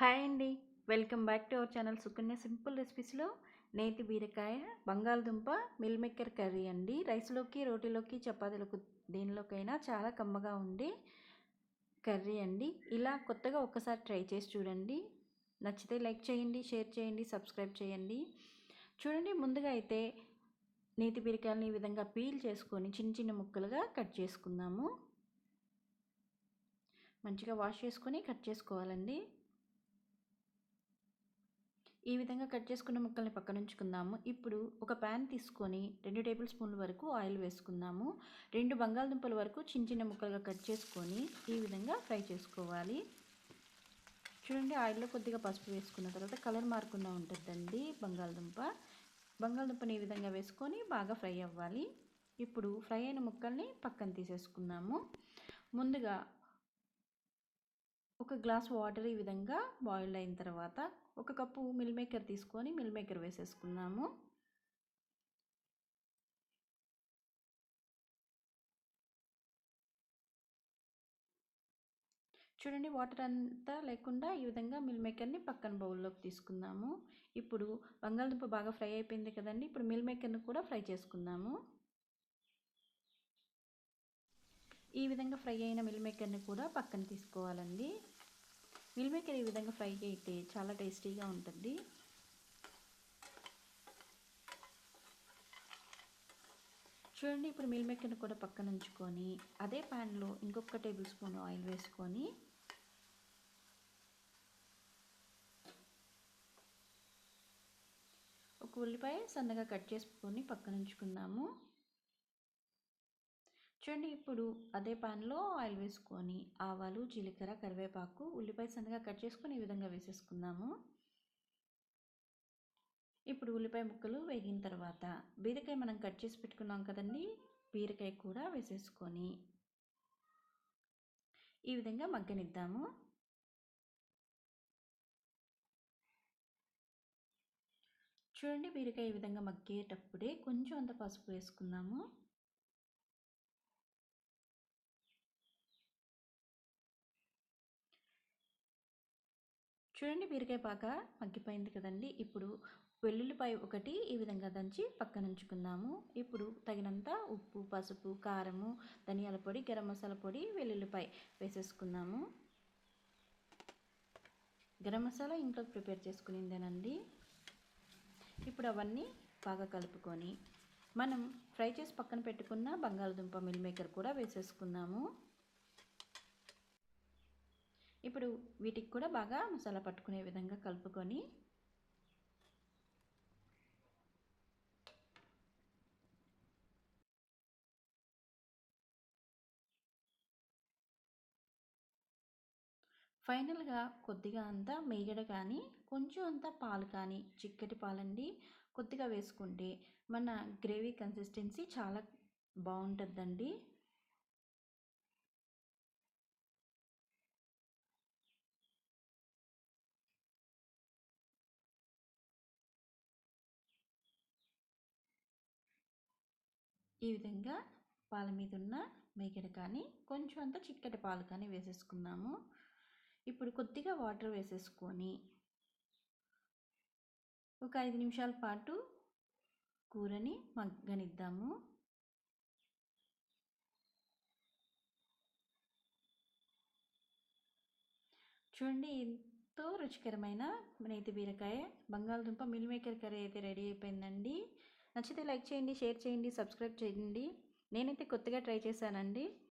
Hi అండి. Welcome back to our channel Sukanya simple రెసిపీస్లో. నేతి బీరకాయ బంగాళదుంప మిల్ మేకర్ కర్రీ అండి. రైస్లోకి రోటీలోకి చపాతీలకు దేనిలోకైనా చాలా కమ్మగా ఉండే కర్రీ అండి. ఇలా కొత్తగా ఒక్కసారి ట్రై చేసి చూడండి. నచ్చితే లైక్ చేయండి షేర్ చేయండి సబ్స్క్రైబ్ చేయండి. చూడండి ముందుగా అయితే నేతి బీరకాయలని ఈ విధంగా పీల్ చేసుకొని చిన్న చిన్న ముక్కలుగా కట్ చేసుకుందాము. మంచిగా వాష్ చేసుకొని కట్ చేసుకోవాలండి. ఈ విధంగా కట్ చేసుకున్న ముక్కల్ని పక్కన ఉంచుకుందాము ఇప్పుడు ఒక ప్యాన్ తీసుకొని రెండు టేబుల్ స్పూన్ల వరకు ఆయిల్ వేసుకుందాము. రెండు బంగాళదుంపల వరకు చిన్న చిన్న ముక్కలుగా కట్ చేసుకొని ఈ విధంగా ఫ్రై చేసుకోవాలి. చూడండి ఆయిల్లో కొద్దిగా పసుపు వేసుకున్న తర్వాత కలర్ మారకుండా ఉంటుందండి బంగాళదుంప. బంగాళదుంపని ఈ విధంగా వేసుకొని బాగా ఫ్రై అవ్వాలి. ఇప్పుడు ఫ్రై అయిన ముక్కల్ని పక్కన తీసేసుకుందాము. ముందుగా ఒక గ్లాస్ వాటర్ ఈ విధంగా బాయిల్ అయిన తర్వాత ఒక కప్పు మిల్ మేకర్ తీసుకొని మిల్ మేకర్ వేసేసుకున్నాము చూడండి వాటర్ అంతా లేకుండా ఈ విధంగా మిల్ మేకర్ని పక్కన బౌల్లోకి తీసుకుందాము. ఇప్పుడు బంగాళదుంప బాగా ఫ్రై అయిపోయింది కదండి ఇప్పుడు మిల్ మేకర్ని కూడా ఫ్రై చేసుకుందాము. ఈ విధంగా ఫ్రై అయిన మిల్ మేకర్ని కూడా పక్కన తీసుకోవాలండి. మిల్ మేకర్ ఈ విధంగా ఫ్రై అయితే చాలా టేస్టీగా ఉంటుంది. చూడండి ఇప్పుడు మిల్ మేకర్ని కూడా పక్కన ఉంచుకొని అదే ప్యాన్లో ఇంకొక టేబుల్ స్పూన్ ఆయిల్ వేసుకొని ఒక ఉల్లిపాయ సన్నగా కట్ చేసుకొని పక్కన ఉంచుకుందాము. చూడండి ఇప్పుడు అదే పాన్లో ఆయిల్ వేసుకొని ఆవాలు జీలకర్ర కరివేపాకు ఉల్లిపాయ సన్నగా కట్ చేసుకొని ఈ విధంగా వేసేసుకుందాము. ఇప్పుడు ఉల్లిపాయ ముక్కలు వేగిన తర్వాత బీరకాయ మనం కట్ చేసి పెట్టుకున్నాం కదండి బీరకాయ కూడా వేసేసుకొని ఈ విధంగా మగ్గనిద్దాము. చూడండి బీరకాయ ఈ విధంగా మగ్గేటప్పుడే కొంచెం అంత పసుపు వేసుకుందాము. చూడండి బీరకాయ బాగా మగ్గిపోయింది కదండి. ఇప్పుడు వెల్లుల్లిపాయ ఒకటి ఈ విధంగా దంచి పక్కన ఉంచుకుందాము. ఇప్పుడు తగినంత ఉప్పు పసుపు కారము ధనియాల పొడి గరం మసాలా పొడి వెల్లుల్లిపాయ వేసేసుకుందాము. గరం మసాలా ఇంట్లో ప్రిపేర్ చేసుకునిందేనండి. ఇప్పుడు అవన్నీ బాగా కలుపుకొని మనం ఫ్రై చేసి పక్కన పెట్టుకున్న బంగాళదుంప మిల్ మేకర్ కూడా వేసేసుకుందాము. ఇప్పుడు వీటికి కూడా బాగా మసాలా పట్టుకునే విధంగా కలుపుకొని ఫైనల్గా కొద్దిగా అంతా మేగడ కానీ కొంచెం అంతా పాలు కానీ చిక్కటి పాలండి కొద్దిగా వేసుకుంటే మన గ్రేవీ కన్సిస్టెన్సీ చాలా బాగుంటుందండి. ఈ విధంగా పాల మీద ఉన్న మేకెడ కానీ కొంచెం అంత చిక్కటి పాలు కానీ వేసేసుకున్నాము ఇప్పుడు కొద్దిగా వాటర్ వేసేసుకొని ఒక ఐదు నిమిషాల పాటు కూరని మగ్గనిద్దాము. చూడండి ఎంతో రుచికరమైన నేతి బీరకాయ బంగాళదుంప మిల్ మేకర్ కర్రీ అయితే రెడీ అయిపోయిందండి. నచ్చితే లైక్ చేయండి షేర్ చేయండి సబ్స్క్రైబ్ చేయండి. నేనైతే కొత్తగా ట్రై చేశానండి.